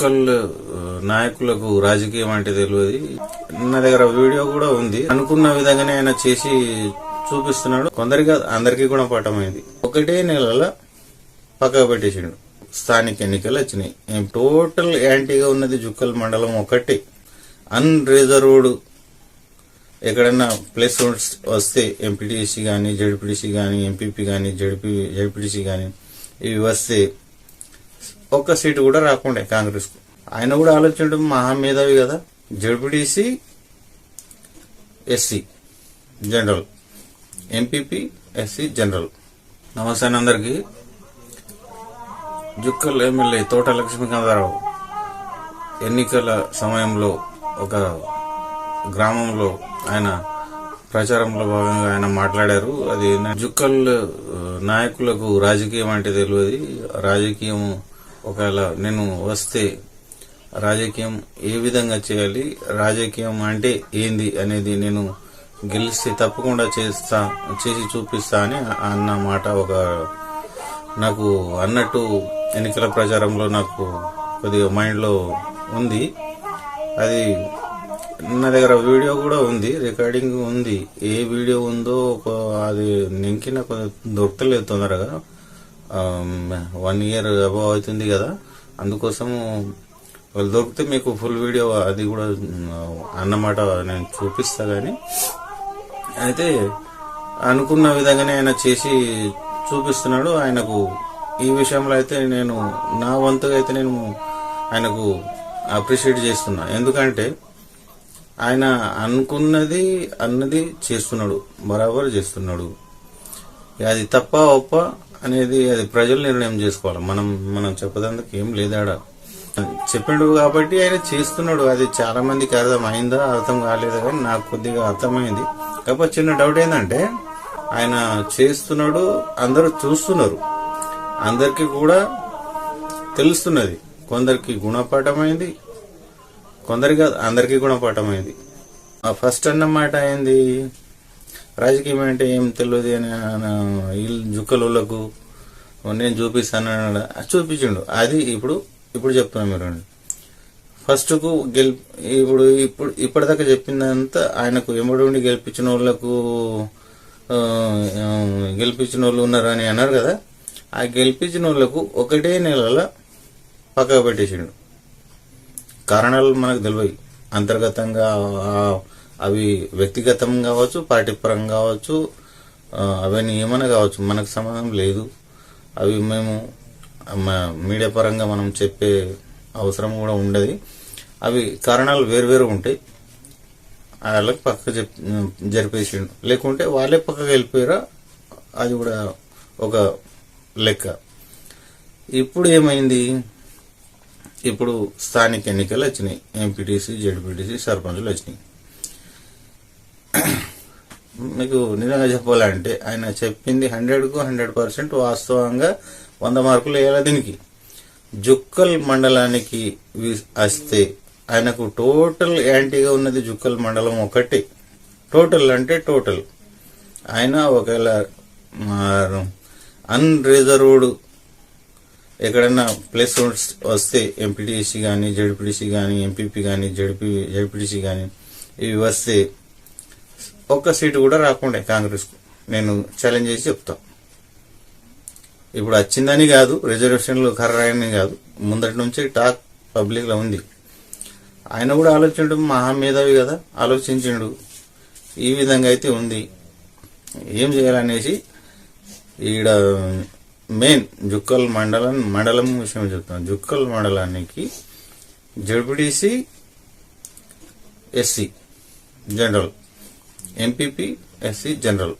Jukkal uh, నాయకులకు రాజకీయం అంటే తెలియదు. నా దగ్గర వీడియో కూడా ఉంది. అనుకున్న విధంగానే ఆయన చేసి చూపిస్తున్నాడు. కొందరికి అందరికీ కూడా పాఠమైంది ఒకటే నెలల పక్కకు పెట్టేసిండు. స్థానిక ఎన్నికలు వచ్చినాయి. టోటల్ యాంటీగా ఉన్నది జుక్కల్ మండలం ఒకటి. అన్రిజర్వ్డ్ ఎక్కడన్నా ప్లేస్ వస్తే ఎంపీటీసీ కానీ జడ్పీటీసీ కానీ ఎంపీపీ కానీ జడ్పీ జడ్పీటీసీ కానీ ఇవి వస్తే ఒక్క సీటు కూడా రాకుండే కాంగ్రెస్కు ఆయన కూడా ఆలోచించడం మహామేధావి కదా. ZPTC SC general. MPP SC general. నమస్తే అందరికి. జుక్కల్ ఎమ్మెల్యే తోట లక్ష్మీకాంతారావు ఎన్నికల సమయంలో ఒక గ్రామంలో ఆయన ప్రచారంలో భాగంగా ఆయన మాట్లాడారు. అది నా- జుక్కల్ నాయకులకు రాజకీయం అంటే తెలియదు. రాజకీయం ఒకవేళ నేను వస్తే రాజకీయం ఏ విధంగా చేయాలి రాజకీయం అంటే ఏంది అనేది నేను గెలిస్తే తప్పకుండా చేస్తా చేసి చూపిస్తా అని అన్న మాట ఒక నాకు అన్నట్టు ఎన్నికల ప్రచారంలో నాకు కొద్దిగా మైండ్లో ఉంది. అది నా దగ్గర వీడియో కూడా ఉంది రికార్డింగ్ ఉంది. ఏ వీడియో ఉందో ఒక అది నింకి నాకు దొరకలేదు తొందరగా. వన్ ఇయర్ అబవ్ అవుతుంది కదా. అందుకోసం వాళ్ళు దొరికితే మీకు ఫుల్ వీడియో అది కూడా um, అన్నమాట నేను చూపిస్తా కానీ అయితే అనుకున్న విధంగానే ఆయన చేసి చూపిస్తున్నాడు. ఆయనకు ఈ విషయంలో అయితే నేను నా వంతుగా అయితే నేను ఆయనకు అప్రిషియేట్ చేస్తున్నా. ఎందుకంటే ఆయన అనుకున్నది అన్నది చేస్తున్నాడు. బరాబర్ చేస్తున్నాడు. అది తప్ప ఒప్ప అనేది అది ప్రజలు నిర్ణయం చేసుకోవాలి. మనం మనం చెప్పదందుకు ఏం లేదాడ చెప్పాడు కాబట్టి ఆయన చేస్తున్నాడు. అది చాలా మందికి అర్థం అయిందా అర్థం కాలేదా కానీ నాకు కొద్దిగా అర్థమైంది. కాకపోతే చిన్న డౌట్ ఏంటంటే ఆయన చేస్తున్నాడు అందరూ చూస్తున్నారు. అందరికీ కూడా తెలుస్తున్నది. కొందరికి గుణపాఠమైంది కొందరికి అందరికీ గుణపాఠమైంది ఆ ఫస్ట్ అన్నమాట ఏంది? రాజకీయం అంటే ఏం తెలియదు అని ఆయన జుక్కలకు నేను చూపిస్తాను అన్నాడు. చూపించిండు. అది ఇప్పుడు ఇప్పుడు చెప్తున్నాను మీరు ఫస్ట్కు గెలి గెల్ ఇప్పుడు ఇప్పుడు ఇప్పటిదాకా చెప్పిందంతా ఆయనకు ఎమ్మడి ఉండి గెలిపించిన వాళ్ళకు గెలిపించిన వాళ్ళు ఉన్నారని అన్నారు కదా ఆ గెలిపించిన వాళ్ళకు ఒకటే నెలల పక్కకు పెట్టేసిండు. కారణాలు మనకు తెలియవు అంతర్గతంగా అవి వ్యక్తిగతం కావచ్చు పార్టీ పరంగా కావచ్చు అవన్నీ ఏమైనా కావచ్చు మనకు సంబంధం లేదు. అవి మేము మీడియా పరంగా మనం చెప్పే అవసరం కూడా ఉండదు. అవి కారణాలు వేరువేరు ఉంటాయి. వాళ్ళకి పక్క చెప్ జరిపేసిండు. లేకుంటే వాళ్ళే పక్కకు వెళ్ళిపోయారా అది కూడా ఒక లెక్క. ఇప్పుడు ఏమైంది? ఇప్పుడు స్థానిక ఎన్నికలు వచ్చినాయి. ఎంపీటీసీ జడ్పీటీసీ సర్పంచులు వచ్చినాయి. మీకు నిజంగా చెప్పాలంటే ఆయన చెప్పింది హండ్రెడ్కు హండ్రెడ్ పర్సెంట్ వాస్తవంగా వంద మార్కులు వేయాలి దీనికి. జుక్కల్ మండలానికి వస్తే ఆయనకు టోటల్ యాంటీగా ఉన్నది జుక్కల్ మండలం ఒకటి. టోటల్ అంటే టోటల్. ఆయన ఒకవేళ అన్రిజర్వ్డ్ ఎక్కడన్నా ప్లేస్ వస్తే ఎంపీటీసీ కానీ జడ్పీటీసీ కానీ ఎంపీపీ కానీ జడ్పీ జడ్పీటీసీ కానీ ఇవి వస్తే ఒక్క సీటు కూడా రాకుండే కాంగ్రెస్కు. నేను ఛాలెంజ్ చేసి చెప్తా. ఇప్పుడు వచ్చిందని కాదు రిజర్వేషన్లు ఖర్రాయని కాదు. ముందటి నుంచి టాక్ పబ్లిక్లో ఉంది. ఆయన కూడా ఆలోచించడం మహామేధావి కదా ఆలోచించిండు. ఈ విధంగా అయితే ఉంది. ఏం చేయాలనేసి ఈడ మెయిన్ జుక్కల్ మండలం మండలం విషయం చెప్తాను జుక్కల్ మండలానికి ZPTC SC general. MPP SC general